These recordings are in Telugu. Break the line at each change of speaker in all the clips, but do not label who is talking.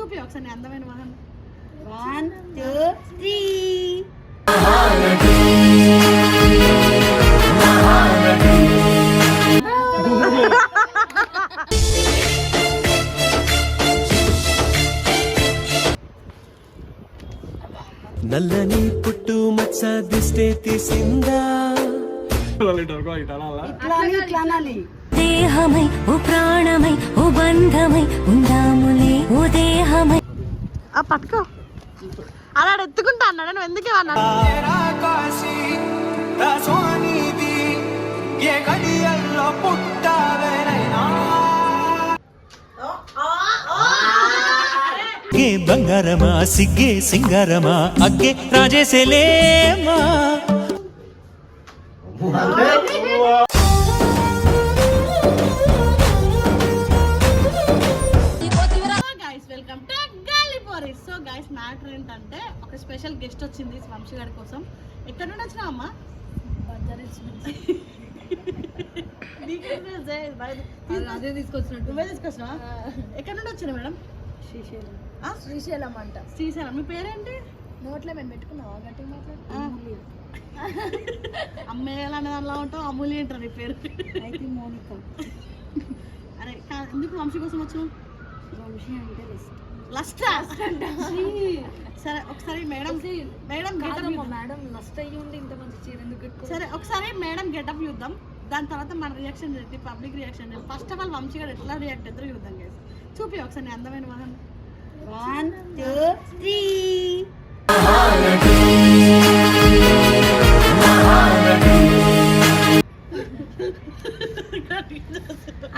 చూపి ఒకసారి అందమైన మొహం
వన్ టూ త్రీ
నల్లని పుట్టు మచ్చ దిష్టే తీసిందా?
ఇట్లా ఇట్లా అనాలి
దేహమై ఓ ప్రాణమై ఓ బంధమై ఉందాములే ఓ దేహమై.
ఆ పట్టుకో. అలా ఎత్తుకుంటా అన్నాడు? నువ్వు ఎందుకు అన్నాడు
ఏ బంగారమా సిగ్గే సింగారమా అగ్గే రాజేసేలేమా
ఏంటంటే ఒక స్పెషల్ గెస్ట్ వచ్చింది వంశీ గారి కోసం. ఎక్కడ నుండి వచ్చినా అమ్మా
అదే తీసుకొచ్చినట్టు.
నువ్వే తీసుకొచ్చినా ఎక్కడ నుండి వచ్చినా మేడం?
శ్రీశైలం.
ఆ?
శ్రీశైలం అంట.
శ్రీశైలం. మీ పేరేంటి?
నోట్లో మేము పెట్టుకున్నావా? గట్టి
ఆ. అమ్మేయాలి అనే దానిలో ఉంటావు అమూల్య అంటారు నీ పేరు.
అయితే మోనిక.
అరే ఎందుకు వంశీ కోసం వచ్చావు?
వంశీ అంటే
లస్ట్ సరే ఒకసారి మేడం మేడం గెటప్
మేడం నష్ట అయ్యి ఉండి ఇంత మంచి చీర ఎందుకు
సరే ఒకసారి మేడం గెటప్ చూద్దాం. దాని తర్వాత మన రియాక్షన్ ఏంటి? Public reaction first of all Vamshi garu ఎట్లా రియాక్ట్ అవుతారో చూద్దాం guys. చూపి ఒకసారి అందమైన మొహం
వన్ టూ త్రీ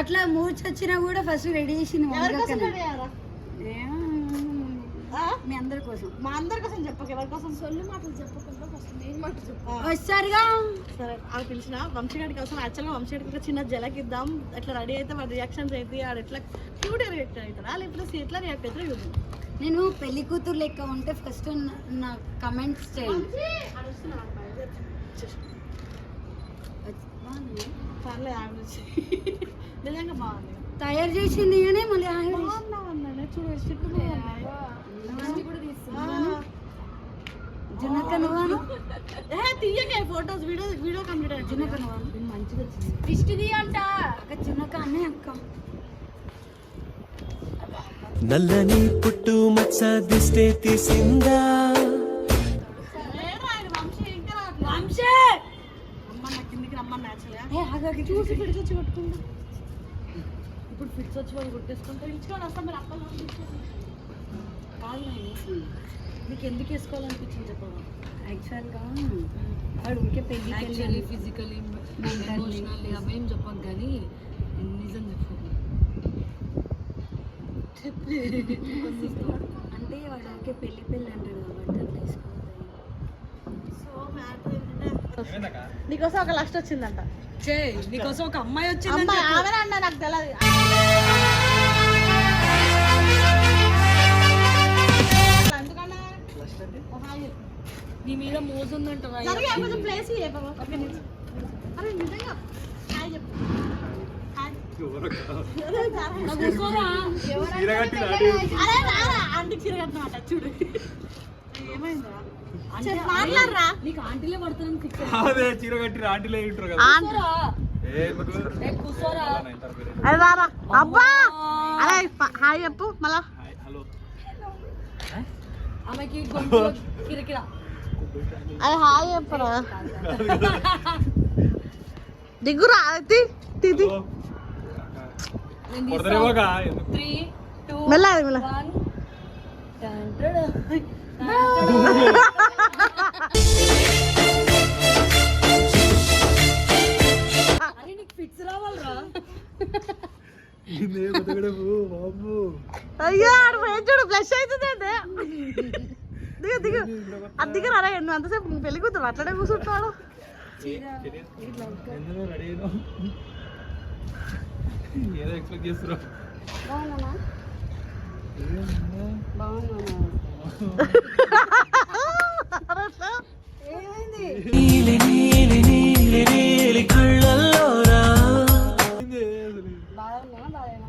అట్లా మూర్చొచ్చినా కూడా ఫస్ట్ రెడీ చేసింది
ఎవరి కోసం
మౌనిక
ready అయ్యారా?
ఏమో,
ఆ?
మీ అందరి కోసం.
మా అందరి కోసం చెప్పక ఎవరి కోసం? సొల్లు మాటలు చెప్పకుండా ఫస్ట్ నేను మాట చెప్పు.
వచ్చారుగా
సరే అది పిలిచిన వంశీగాడి కోసం యాక్చువల్గా వంశీగాడికి ఒక చిన్న జలక్ ఇద్దాం. ఎట్లా రెడీ అయితే వాడి రియాక్షన్స్ అయితే ఆడు ఎట్లా క్యూట్ రియాక్ట్ అవుతారా లేకపోతే ఎట్లా రియాక్ట్ అవుతారో చూద్దాం.
నేను పెళ్ళి కూతురు లెక్క ఉంటే ఫస్ట్ నా కమెంట్స్ చేయండి.
పర్లేదు నిజంగా బాగుంది.
తయారు చేసింది కానీ మళ్ళీ
చూడు ఆ.
జున్నక్క నువ్వాను
ఏ తీయకే ఫోటోస్ వీడియో వీడియో కంప్లీట్ అయ్యింది
జున్నక్క నువ్వాను మంచిగా వచ్చింది. దిష్టిది అంట. అక్క జున్నక్క అన్నే అక్క.
నల్లని పుట్టు మచ్చ దిష్టే తీసిందా?
ఆయన వంశీ ఇంకా ఇప్పుడు ఫిట్స్ వచ్చి వాళ్ళు కొట్టేసుకుంటా పిలుచుకొని వస్తాం మీరు అప్పలు కాదు నాయన. నీకు ఎందుకు వేసుకోవాలనిపించింది చెప్పవా?
యాక్చువల్గా వాడు ఊరికే పెళ్ళి
యాక్చువల్లీ ఫిజికలీ ఎమోషనల్లీ అవేం చెప్పం కానీ నిజం చెప్పు.
అంటే వాడు ఊరికే పెళ్ళి పెళ్ళి అంటాడు కాబట్టి అట్లా
సో మ్యాటర్ నీకోసం ఒక లస్ట్ వచ్చిందంట.
చే నీకోసం ఒక అమ్మాయి వచ్చింది
అమ్మాయి ఆమె అన్న నాకు తెలియదు.
నీ మీద మోజుందంట
జరిగే కొంచెం ప్లేస్ అరే నిజంగా. చూడు.
అదే చీర కట్టి ఆంటీలో ఉంటారు కదా.
అరే రారా అబ్బా! అరే హాయ్ చెప్పు మళ్ళా.
Hi, hello.
ఆమెకి గొంతు కిరకిరా.
అరే హాయ్ చెప్పరా. దిగురా అది తిది
టూ
మెల్ల అయ్యో ఆడు చూడు ఫ్లష్ అవుతుందంటే దిగు దిగు. అది దిగు రా నువ్వు అంతసేపు పెళ్ళి కూతురు అట్లనే కూర్చుంటాడు?
ఏదో ఎక్స్పెక్ట్ చేస్తున్నావు
బాగున్నానా బాగున్నానా ఏమైంది
నీలి నీలి నీలి నీలి కళ్ళల్లోరా
బాగున్నానా బాగాలేనా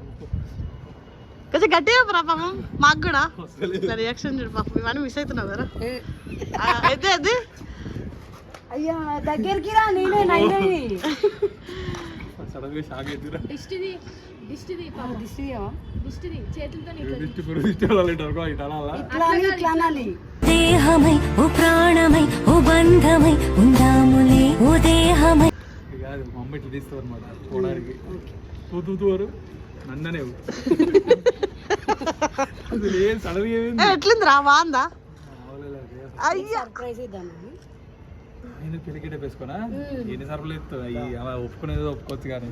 కొంచెం గట్టిగా చెప్పరా పాపం? మాకు కూడా. రియాక్షన్ చూడు పాపం. ఇవన్నీ మిస్ అవుతున్నావు అయితే అది.
అయ్యా దగ్గరికి రా నేనే నైనది
సడన్గా షాక్ అవుతురా
దిష్టిది దిష్టిది పాపం.
దిష్టియా
దిష్టిది చేతులతో ఇట్లా
దిష్టి పురుగు దిష్టి వాళ్ళ ఇటు ఇటు అనాలా?
ఇట్లా అని ఇట్లా అనాలి.
దేహమై ఓ ప్రాణమై ఓ బంధమై ఉందాములే ఓ దేహమై.
ఇక అది మా అమ్మ ఇట్లా తీస్తుంది అనమాట పోవడానికి. తూ తూ తూరు నన్ననే అసలు ఏం సడన్గా ఏమైంది?
ఏ, ఎట్లుందిరా బాగుందా?
అవలేదు.
అయ్యా.
సర్ప్రైజ్ ఇద్దామని
పెళ్ళికిటే వేసుకోనా? ఎన్ని ఎత్తుంది అలా ఒప్పుకునేది ఒప్పుకోవచ్చు కానీ.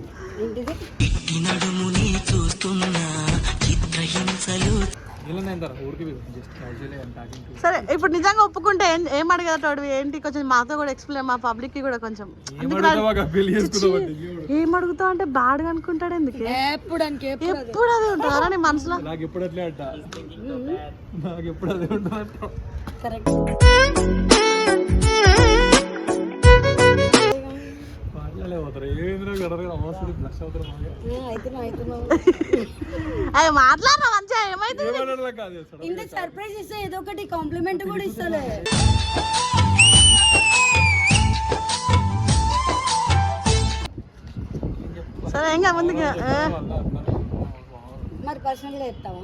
సరే ఇప్పుడు నిజంగా ఒప్పుకుంటే ఏం అడగదటోడు ఏంటి? కొంచెం మాతో కూడా ఎక్స్ప్లెయిన్ మా పబ్లిక్కి కూడా కొంచెం.
ఏం అడుగుతావు?
అంటే బ్యాడ్గా అనుకుంటాడు ఎందుకు?
ఎప్పుడు
ఎప్పుడు అదే ఉంటుందా నీ మనసులో?
నాకు ఎప్పుడు అట్లే అంట. నాకు ఎప్పుడు అదే ఉంటుంది
అవి మాట్లాడరా మంచిగా ఏమైతే
ఏమన్నా కాదు సడన్
ఇంత సర్ప్రైజ్ ఇస్తే ఏదో ఒకటి కాంప్లిమెంట్ కూడా ఇస్తలే
సరే ఏం కాదు ముందుకు
మరి పర్సనల్గా చెప్తావా?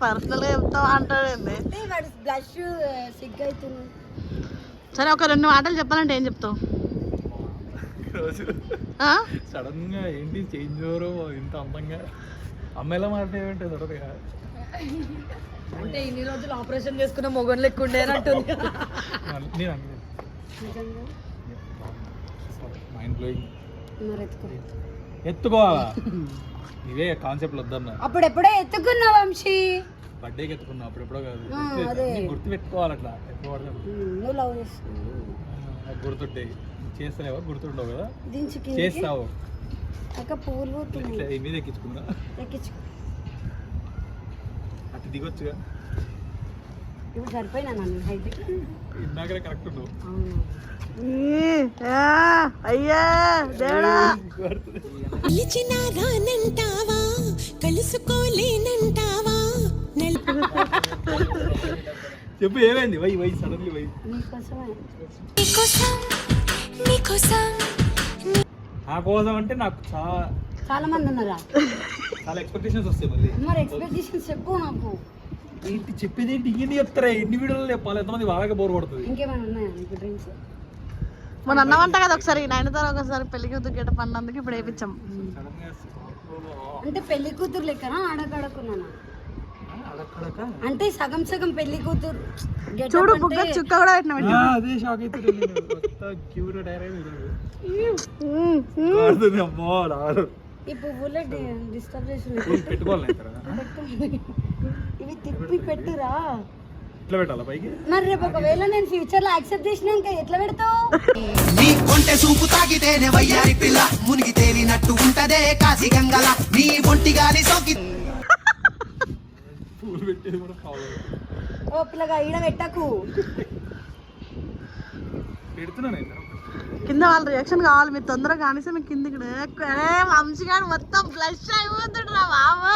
పర్సనల్గా చెప్తావా అంటాడు ఏంది?
అంటే వాడు బ్లష్ సిగ్ అవుతుంది.
సరే ఒక రెండు మాటలు చెప్పాలంటే ఏం చెప్తావు?
రోజు? సడన్గా ఏంటి? చేంజ్ ఓవరు ఇంత అందంగా. అమ్మాయిలా మాట్లాడేమంటే సడన్గా
అంటే ఇన్ని రోజులు ఆపరేషన్ చేసుకున్న మొగన్ లెక్క ఉండేనంటుంది
నేను మైండ్ బ్లోయింగ్
ఎత్తుకో.
ఎత్తుకోవాలా ఇవే కాన్సెప్ట్లు వద్దన్నా
అప్పుడు ఎప్పుడో ఎత్తుకున్నావు వంశీ?
బర్త్డేకి ఎత్తుకున్నా అప్పుడు ఎప్పుడో కాదు గుర్తు పెట్టుకోవాలి అట్లా నాకు గుర్తుంటాయి చేస్తలేవా? గుర్తుండవు కదా? చేస్తావు.
అక్క
ఇట్లా ఈ మీద ఎక్కించుకుందా?
ఎక్కించుకో.
అటు దిగొచ్చుగా?
ఇప్పుడు సరిపోయినా నన్ను హైట్
ఇందాకనే కరెక్ట్ ఉండవు
అవును?
ఈ, ఆ, అయ్యా దేవుడా.
పిలిచినా రానంటావా కలుసుకోలేనంటావా?
చెప్పు ఏమైంది? Why why suddenly why.
నీకోసం నీకోసం
నా కోసం అంటే నాకు చాలా
చాలా మంది ఉన్నారా?
చాలా ఎక్స్పెక్టేషన్స్ వస్తాయి మళ్ళీ.
మరి ఎక్స్పెక్టేషన్స్ చెప్పు నాకు.
ఏంటి చెప్పేది ఏంటి ఇన్ని చెప్తారా? ఎన్ని వీడియోలు చెప్పాలి? ఎంతమంది బాగా బోర్ కొడుతుంది.
ఇంకేమైనా ఉన్నాయా నీకు డ్రీమ్స్
మన అన్నవంట కదా ఒకసారి నైన్ తర్వాత ఒకసారి పెళ్ళి కూతురు గెట పన్నందుకు ఇప్పుడు వేయించాం
అంటే పెళ్ళి కూతురు లెక్కనా? ఆడకడకున్నానా?
అడక్కడక
అంటే సగం సగం పెళ్ళి కూతురు
చూడు బుగ్గ చుక్క కూడా పెట్టిన
అదే షాక్
ఈ పువ్వులే డిస్టర్బ్
పెట్టుకోవాలి ఇక్కడ
ఇవి తిప్పి పెట్టురా.
ఇట్లా పెట్టాలా పైకి?
మరి రేపు ఒకవేళ నేను ఫ్యూచర్లో యాక్సెప్ట్ చేసినాక ఎట్లా పెడతావు?
నీ కొంటె సూపు తాగితేనే వయ్యారి పిల్ల. మునిగి తేలినట్టు ఉంటదే కాశీ గంగల. నీ ఒంటి గాలి సోకి
పూలు పెట్టేది కూడా కావాలి
ఓ పిల్లగా ఈడ పెట్టకు.
కింద వాళ్ళ రియాక్షన్ కావాలి మీరు తొందరగా కానిస్తే మీకు కిందికి ఏ వంశీగాడు మొత్తం ఫ్లష్ అయిపోతుండ్రు రా బాబు.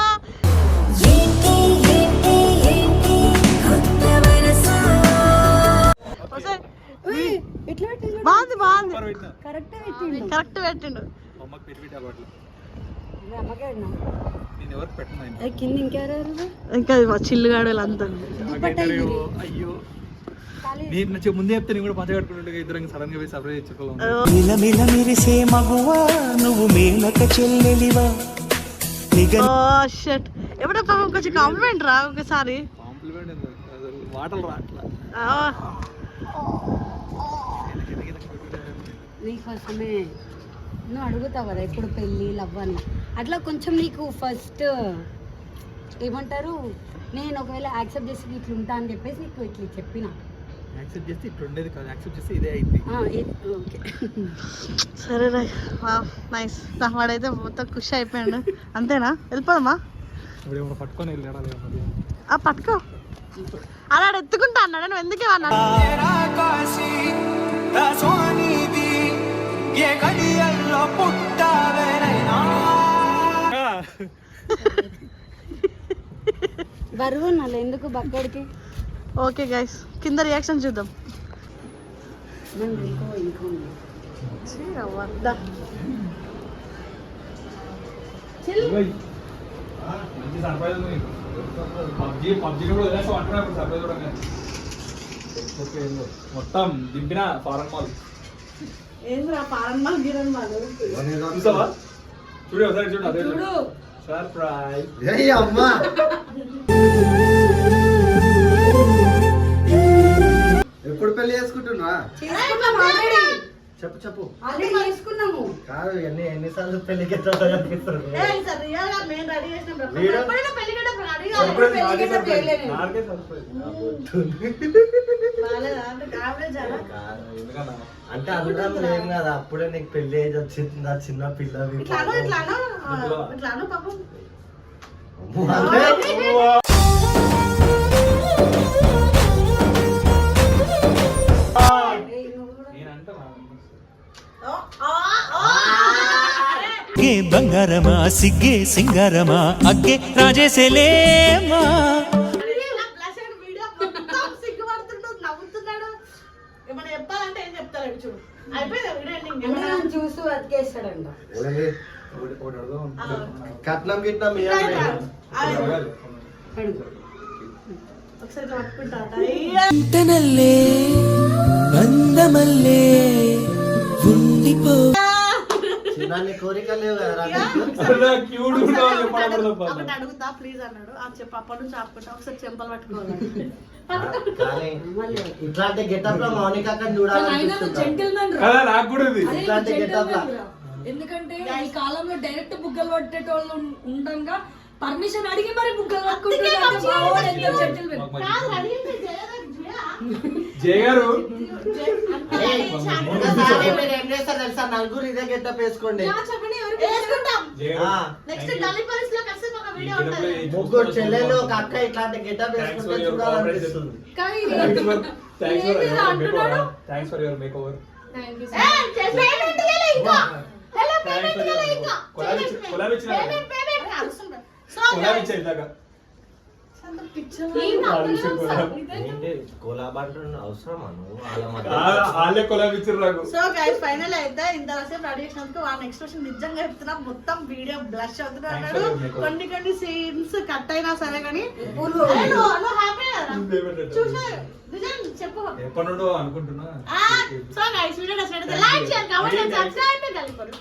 బాగుంది బాగుంది.
కరెక్ట్ పెట్టిండు.
కరెక్ట్ పెట్టిండు.
కింద
ఇంకా మా చిల్లుగాడు వీళ్ళంతా
నాకైతే అయ్యో నేను నచ్చే ముందే చెప్తే నేను కూడా పంచ ఇద్దరం సడన్గా పోయి సర్ప్రైజ్ ఇచ్చుకోవాలి
మెరిసే మగువా నువ్వు మేనక చెల్లెలివా? నిగ
ఓ షట్ ఎప్పుడో పాపం కొంచెం కాంప్లిమెంట్ రా ఒకసారి.
కాంప్లిమెంట్ ఎందుకు? అసలు మాటలు రాట్లా
నీకోసమే. నువ్వు అడుగుతావు కదా ఇప్పుడు పెళ్ళి లవ్ అని. అట్లా కొంచెం నీకు ఫస్ట్ ఏమంటారు నేను ఒకవేళ యాక్సెప్ట్ చేసి ఇట్లా ఉంటా అని చెప్పేసి నీకు ఇట్లా చెప్పిన.
యాక్సెప్ట్ చేస్తే ఇట్లా ఉండేది కాదు యాక్సెప్ట్ చేస్తే ఇదే అయింది.
ఓకే.
సరే నైస్ వాడైతే మొత్తం ఖుషి అయిపోయాడు. అంతేనా? వెళ్ళిపోదామా?
ఇప్పుడు ఏమైనా పట్టుకొని వెళ్ళాడా?
ఆ పట్టుకో. అలా ఎత్తుకుంటా అన్నాడు. నువ్వు ఎందుకే అన్నాడు
ఏ గడియల్లో పుట్టావేనైనా?
బరువు నల్ల ఎందుకు బక్కడికి?
ఓకే గైస్ కింద రియాక్షన్ చూద్దాం.
మొత్తం దింపిన ఫారెన్ మాల్.
ఏంద్రా పారన్మాల్ గిరన్మాల్
చూసావా? చూడు ఒకసారి చూడు అదే చూడు. సర్ప్రైజ్
అమ్మా. ఎప్పుడు పెళ్ళి చేసుకుంటున్నా. చెప్పు చెప్పు. కాదు ఎన్ని ఎన్నిసార్లు
పెళ్ళికి
అంటే అందరం లేం కదా అప్పుడే నీకు పెళ్ళి ఏజ్ వచ్చింది నా చిన్న పిల్లవి
బంగారమా సిగ్గే సింగారమా అగ్గే రాజేసేలేమా
చూసి
కట్నం గిట్నం
అందమల్లే ఉండిపో
చిన్న నీ కోరికలు లేవు కదా.
అడుగుతా ప్లీజ్ అన్నాడు. ఆ చెప్పు అప్పటి నుంచి ఆపుకుంటా. ఒకసారి చెంపలు పట్టుకోవాలి.
ఇట్లాంటి గెటప్లో మౌనిక అక్కడ
ఇది
ఇట్లాంటి గెటప్ లా
ఎందుకంటే ఈ కాలంలో డైరెక్ట్ బుగ్గలు పట్టేటోళ్ళు ఉండగా పర్మిషన్ అడిగి మరి బుగ్గలు పట్టుకుంటున్నారు
జయ. గారు
మీరు ఏం చేస్తారు తెలుసా? నలుగురు ఇదే గెటప్ వేసుకోండి.
నెక్స్ట్ గల్లీ పోలీస్లో కలిసి ఒక వీడియో ఉంటుంది.
ముగ్గురు చెల్లెలు అక్క ఇట్లాంటి గెటప్ వేసుకుంటే చూడాలనిపిస్తుంది.
కానీ అంటున్నాడు.
పేమెంట్ ఇయ్యలే ఇంకా. హలో పేమెంట్ ఇయ్యలే. ఇంకా.
కొలాబ్ కొలాబ్ ఇచ్చినా.
So
collab.
వాళ్ళ మధ్య
ఆ- వాళ్ళే కొలాబ్ ఇచ్చారు నాకు.
సో గైస్ ఫైనల్ అయితే ఇంతసేపు రెడీ చేసినందుకు వాళ్ళ ఎక్స్ప్రెషన్ నిజంగా చెప్తున్నా మొత్తం వీడియో బ్లష్
makeover.
కొన్ని కొన్ని సీన్స్ కట్ అయినా సరే కానీ హ్యాపీ చూసా చెప్పు.
ఎప్పటి నుండో అనుకుంటున్నా.
సో గైస్ వీడియో నచ్చినట్లయితే లైక్ షేర్ కామెంట్ సబ్స్క్రైబ్ కలిపరు.